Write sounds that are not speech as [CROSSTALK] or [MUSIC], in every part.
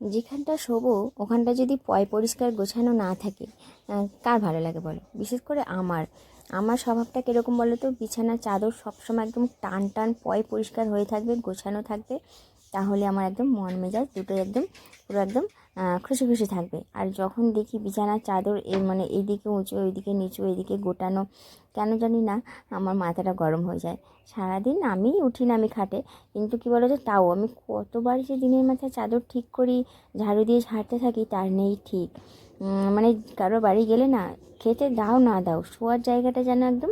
যেখানটা শোবো, ওখানটা যদি পয় পরিষ্কার গোছানো না থাকে কার ভালো লাগে বলো? বিশেষ করে আমার। আমার স্বভাবটা কীরকম বলো তো? বিছানা চাদর সবসময় একদম টান টান পয় পরিষ্কার হয়ে থাকবে, গোছানো থাকবে। তাহলে আমার একদম মন মেজাজ দুটোই একদম পুরো একদম খুশি খুশি থাকবে। আর যখন দেখি বিছানার চাদর এ মানে এইদিকে উঁচু, ওইদিকে নিচু এইদিকে গোটানো, কেন জানি না আমার মাথাটা গরম হয়ে যায়। সারাদিন আমি উঠি না আমি খাটে, কিন্তু কী বলো তো তাও আমি কতবার যে দিনের মাথায় চাদর ঠিক করি, ঝাড়ু দিয়ে ঝাড়তে থাকি, তার নেই ঠিক। মানে কারও বাড়ি গেলে না, খেতে দাও না দাও, শোয়ার জায়গাটা যেন একদম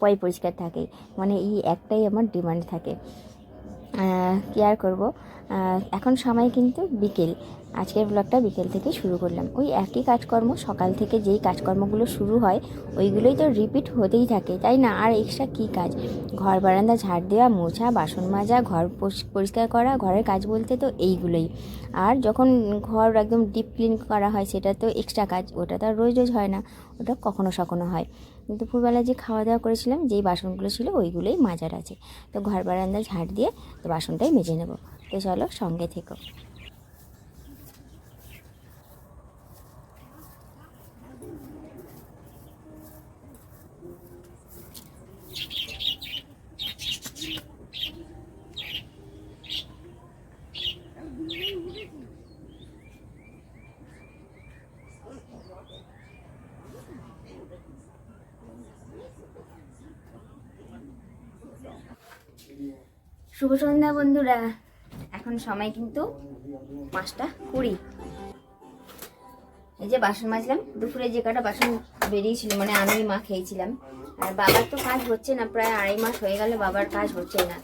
পয় পরিষ্কার থাকে। মানে এই একটাই আমার ডিমান্ড থাকে। কী আর করব? এখন সময় কিন্তু বিকেল। আজকের ব্লগটা বিকেল থেকে শুরু করলাম। ওই একই কাজকর্ম, সকাল থেকে যেই কাজকর্মগুলো শুরু হয়, ওইগুলোই তো রিপিট হতেই থাকে, তাই না? আর এক্সট্রা কী কাজ? ঘর বারান্দা ঝাড় দেওয়া, মোছা, বাসন মাজা, ঘর পরিষ্কার করা, ঘরের কাজ বলতে তো এইগুলোই। আর যখন ঘর একদম ডিপ ক্লিন করা হয়, সেটা তো এক্সট্রা কাজ, ওটা তো আর রোজ রোজ হয় না, ওটা কখনো সখনো হয়। দুপুরবেলা যে খাওয়া দাওয়া করেছিলাম, যেই বাসনগুলো ছিল ওইগুলোই মাজার আছে। তো ঘর বারান্দা ঝাড় দিয়ে তো বাসনটাই মেজে নেব। তো চলো সঙ্গে থেকো। শুভ সন্ধ্যা, বন্ধুরা। এখন সময় কিন্তু পাঁচটা কুড়ি। এই যে বাসন মাজলাম, দুপুরে যে কটা বাসন বেরিয়েছিল মানে আমি মা খেয়েছিলাম। আর বাবার তো কাজ হচ্ছে না, প্রায় আড়াই মাস হয়ে গেল বাবার কাজ হচ্ছে না।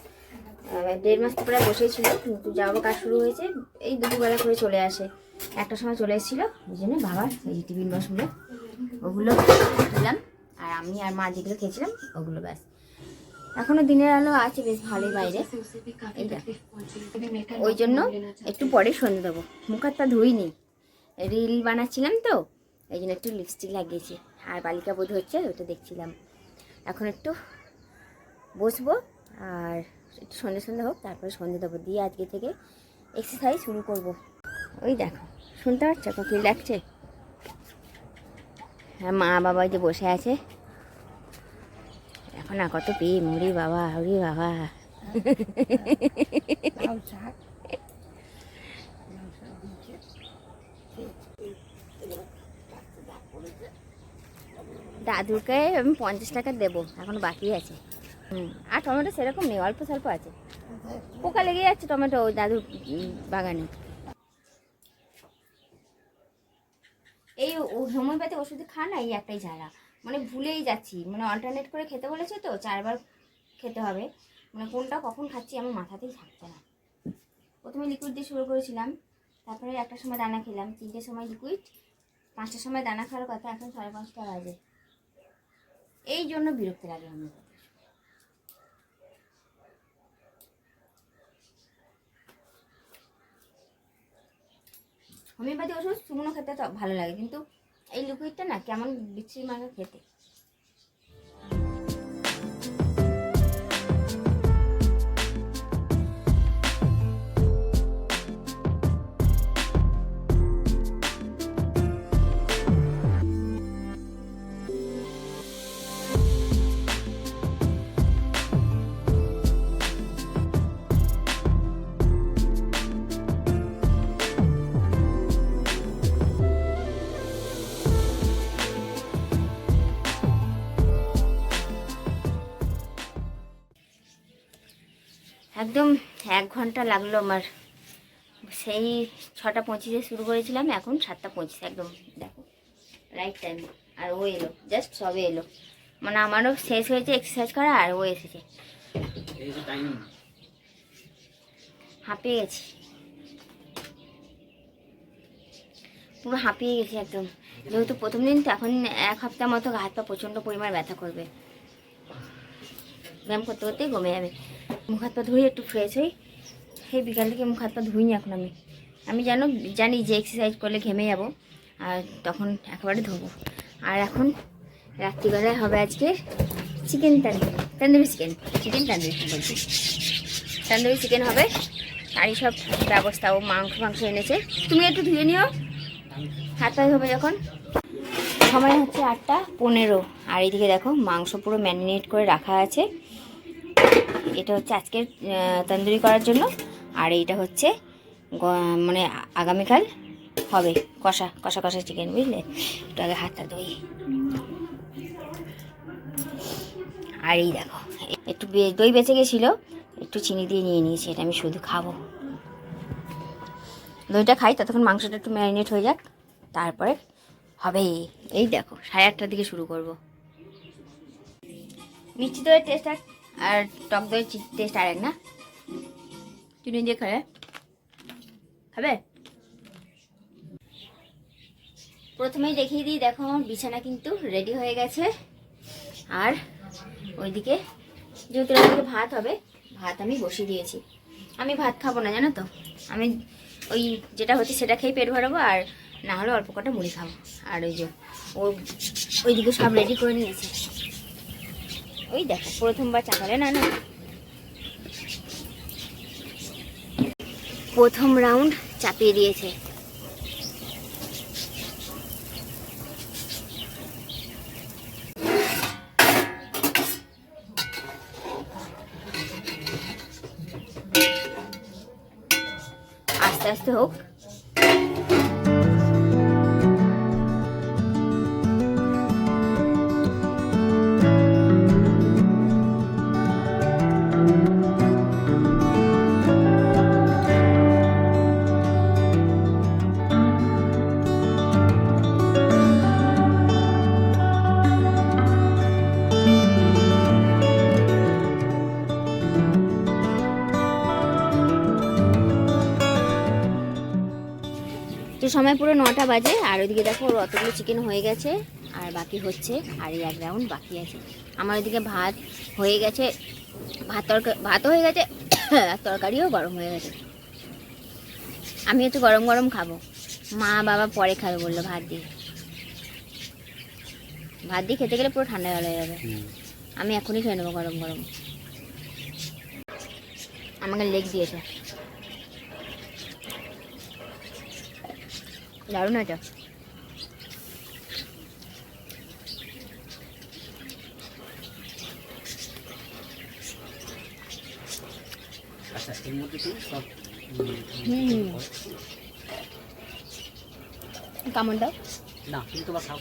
দেড় মাস তো প্রায় বসেই ছিল কিন্তু যাব কাজ শুরু হয়েছে, এই দুপুরবেলা করে চলে আসে। একটা সময় চলে এসেছিল ওই জন্য বাবার এই যে টিফিন বাসনগুলো, ওগুলো দিলাম আর আমি আর মা যেগুলো খেয়েছিলাম, ওগুলো ব্যাস। এখনও দিনের আলো আছে, বেশ ভালোই বাইরে। ওই জন্য একটু পরে সন্ধে দেবো। মুখ হাত পা ধুইনি। রিল বানাচ্ছিলাম তো, এই জন্য একটু লিপস্টিক লাগিয়েছি। আর বালিকা বোধ হচ্ছে ওটা দেখছিলাম। এখন একটু বসবো, আর একটু সন্ধে সন্ধে হোক, তারপরে সন্ধে দেবো। দিয়ে আজকে থেকে এক্সারসাইজ শুরু করব। ওই দেখো, শুনতে পাচ্ছ? কোকিল ডাকছে? হ্যাঁ মা বাবা যে বসে আছে। না, কত পেয়ে মরি বাবা হরি বাবা। দাদুকে আমি পঞ্চাশ টাকা দেবো, এখন বাকি আছে। হুম, আর টমেটো সেরকম নেই, অল্প স্বল্প আছে। পোকা লেগে যাচ্ছে টমেটো ওই দাদুর বাগানে। এই হোমিওপ্যাথি ওষুধ খা না, এই একটাই জ্বালা মানে ভুলেই যাচ্ছি। মানে অল্টারনেট করে খেতে বলেছে তো, চারবার খেতে হবে। মানে কোনটা কখন খাচ্ছি আমার মাথাতেই থাকছে না। প্রথমে লিকুইড দিয়ে শুরু করেছিলাম, তারপরে একটা সময় দানা খেলাম তিনটের সময় লিকুইড পাঁচটার সময় দানা খাওয়ার কথা, এখন সাড়ে পাঁচটা বাজে। এই জন্য বিরক্ত লাগে আমার হোমিওপ্যাথি ওষুধ শুকনো খেতে ভালো লাগে, কিন্তু এই লুকুইটা না কেমন বিচ্ছিরি মাখা খেতে? একদম এক ঘণ্টা লাগল আমার। সেই ছটা পঁচিশে শুরু করেছিলাম এখন সাতটা পঁচিশ একদম দেখো রাইট টাইম আর ও এলো জাস্ট সবে এলো। মানে আমারও শেষ হয়েছে এক্সারসাইজ করা আর ও এসেছে। হাঁপিয়ে গেছি। পুরো হাঁপিয়ে গেছি একদম। যেহেতু প্রথম দিন তো এখন এক সপ্তাহ মতো হাত পা প্রচণ্ড পরিমাণ ব্যথা করবে। ব্যায়াম করতে করতেই কমে যাবে। মুখ হাত পা ধুই, একটু ফ্রেশ হই। সেই বিকাল থেকে মুখ হাত পা ধুইনি এখন আমি। আমি জানো জানি যে এক্সারসাইজ করলে ঘেমে যাব, আর তখন একেবারে ধোবো। আর এখন রাত্রিবেলায় হবে আজকে chicken tandoori tandoori chicken chicken tandoori বলছি। তান্দুরি চিকেন হবে তারই সব ব্যবস্থা ও মাংস মাংস এনেছে। তুমি একটু ধুয়ে নিও। হাত পায়ে হবে যখন। সময় হচ্ছে আটটা পনেরো। আর এইদিকে দেখো মাংস পুরো ম্যারিনেট করে রাখা আছে। এটা হচ্ছে আজকের তন্দুরি করার জন্য। আর এইটা হচ্ছে মানে আগামীকাল হবে কষা কষা কষা চিকেন বুঝলে? একটু আগে হাতটা ধুই। আর এই দেখো, একটু দই বেঁচে গেছিল, একটু চিনি দিয়ে নিয়ে নিয়েছি, এটা আমি শুধু খাব। দইটা খাই, ততক্ষণ মাংসটা একটু ম্যারিনেট হয়ে যাক, তারপরে হবে। এই দেখো, সাড়ে আটটার দিকে শুরু করব। মিষ্টি দইয়ের টেস্ট আর টক দইয়ের টেস্ট আর এক না? চিনি দিয়ে খাবে। খাবে? প্রথমেই দেখিয়ে দিই দেখো আমার বিছানা কিন্তু রেডি হয়ে গেছে। আর ওইদিকে যেহেতু ওইদিকে ভাত হবে ভাত আমি বসিয়ে দিয়েছি। আমি ভাত খাব না জানো তো? আমি ওই যেটা হচ্ছে সেটা খেয়ে পেট ভরাবো আর না হলে অল্প কটা মুড়ি খাব। আর ওই যে ও ওইদিকে সব রেডি করে নিয়েছে। ওই দেখো প্রথমবার চাপালে না না? প্রথম রাউন্ড চাপিয়ে দিয়েছে। আস্তে আস্তে হোক। তো সময় পুরো নটা বাজে আর ওইদিকে দেখো ওর অতগুলো চিকেন হয়ে গেছে আর বাকি হচ্ছে আর এই এক রাউন্ড বাকি আছে। আমার ওইদিকে ভাত হয়ে গেছে ভাত তরকারি ভাতও হয়ে গেছে [COUGHS] আর তরকারিও গরম হয়ে গেছে। আমি একটু গরম গরম খাব। মা বাবা পরে খাবে বলল ভাত দিয়ে। ভাত দিয়ে খেতে গেলে পুরো ঠান্ডা জল হয়ে যাবে। আমি এখনই খেয়ে নেব গরম গরম। আমাকে লেগ দিয়েছে। দারুণ আছে আচ্ছা এর মধ্যে তুমি সব হুম কেমন দাও। না তুমি তোমার খাও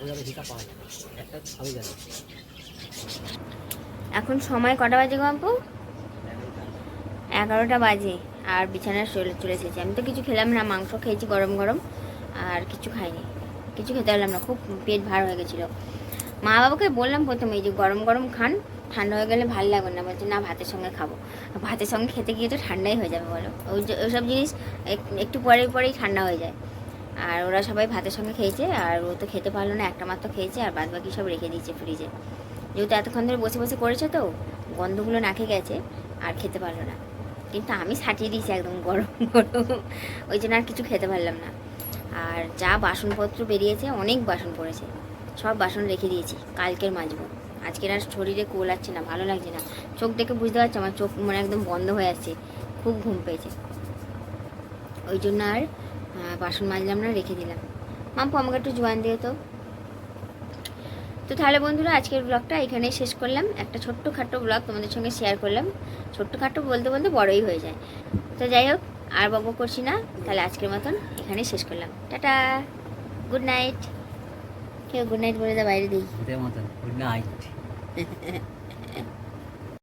ওইভাবে পাওয়া যাবে। একটা খাবে যাবে এখন সময় কটা বাজে গম্পু এগারোটা বাজে আর বিছানায় চলে চলে এসেছি। আমি তো কিছু খেলাম না, মাংস খেয়েছি গরম গরম, আর কিছু খাইনি। কিছু খেতে পারলাম না, খুব পেট ভার হয়ে গেছিল। মা বাবাকে বললাম প্রথমে যে গরম গরম খান, ঠান্ডা হয়ে গেলে ভালো লাগবে না। বলছে, না, ভাতের সঙ্গে খাব। ভাতের সঙ্গে খেতে গিয়ে তো ঠান্ডাই হয়ে যাবে বলো। ওই ওইসব জিনিস এক- একটু পরে পরেই ঠান্ডা হয়ে যায়। আর ওরা সবাই ভাতের সঙ্গে খেয়েছে, আর ও তো খেতে পারল না, একটা মাত্র খেয়েছে, আর বাদ বাকি সব রেখে দিয়েছে ফ্রিজে যেহেতু এতক্ষণ ধরে বসে বসে করেছে তো, গন্ধগুলো নাকে গেছে, আর খেতে পারল না। কিন্তু আমি সাটিয়ে দিয়েছি একদম গরম গরম। ওই জন্য আর কিছু খেতে পারলাম না। আর যা বাসনপত্র বেরিয়েছে, অনেক বাসন পড়েছে। সব বাসন রেখে দিয়েছি, কালকের মাজবো। আজকের আর শরীরে কোলাচ্ছে না, ভালো লাগছে না। চোখ দেখে বুঝতে পারছি, আমার চোখ মানে একদম বন্ধ হয়ে আসছে। খুব ঘুম পেয়েছে। ওই জন্য আর বাসন মাজলাম না, রেখে দিলাম। মাম্পু, আমাকে একটু জোয়ান দিও তো। তো তাহলে বন্ধুরা আজকের ব্লগটা এখানে শেষ করলাম। একটা ছোট্ট খাটো ব্লগ তোমাদের সঙ্গে শেয়ার করলাম। ছোট্ট খাটো বলতে বলতে বড়ই হয়ে যায়। তো যাই হোক আর বব করছি না। তাহলে আজকের মতন এখানেই শেষ করলাম। টাটা! গুড নাইট কেউ গুড নাইট বলে দা বাইরে দিই গুড নাইট